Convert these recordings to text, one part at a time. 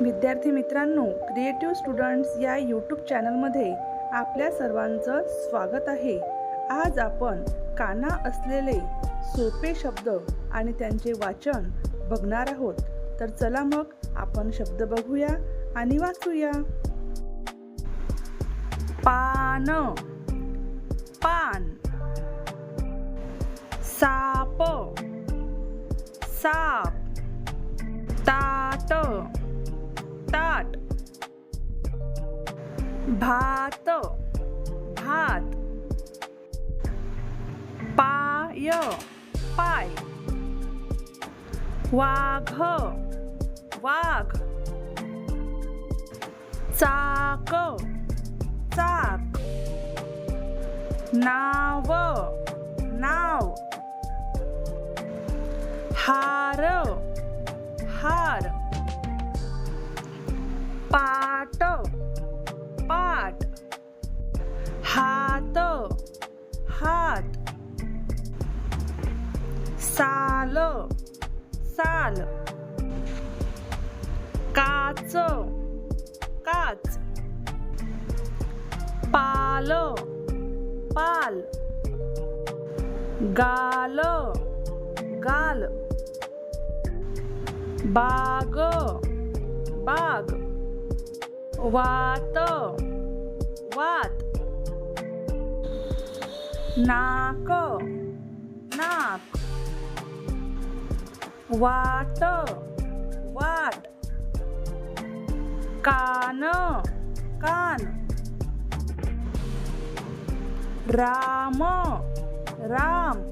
विद्यार्थी मित्रांनो creative students या यूट्यूब चॅनलमध्ये आपल्या सर्वांचं स्वागत आहे. आज आपण काना असलेले सोपे शब्द आणि त्यांचे वाचन बघणार आहोत. तर चला मग आपण शब्द बघूया आणि वाचूया. पान. पान. साप. साप. भात. भात. पाय. पाय. वाघ. वाघ. चाक. चाक. नाव. नाव. हार. हार. साल साल. काच काच. पाल पाल. गाल गाल. बाग बाग. वात वात. नाक नाक. वाट वाट. कान कान. राम राम.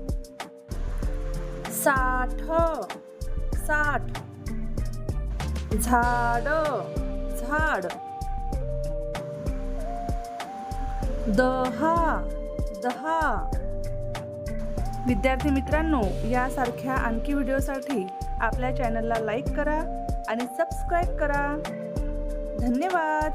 साठ साठ. झाड झाड. दहा दहा. विद्यार्थी मित्रांनो यासारख्या आणखी व्हिडिओसाठी आपल्या चॅनलला लाईक करा आणि सबस्क्राईब करा. धन्यवाद.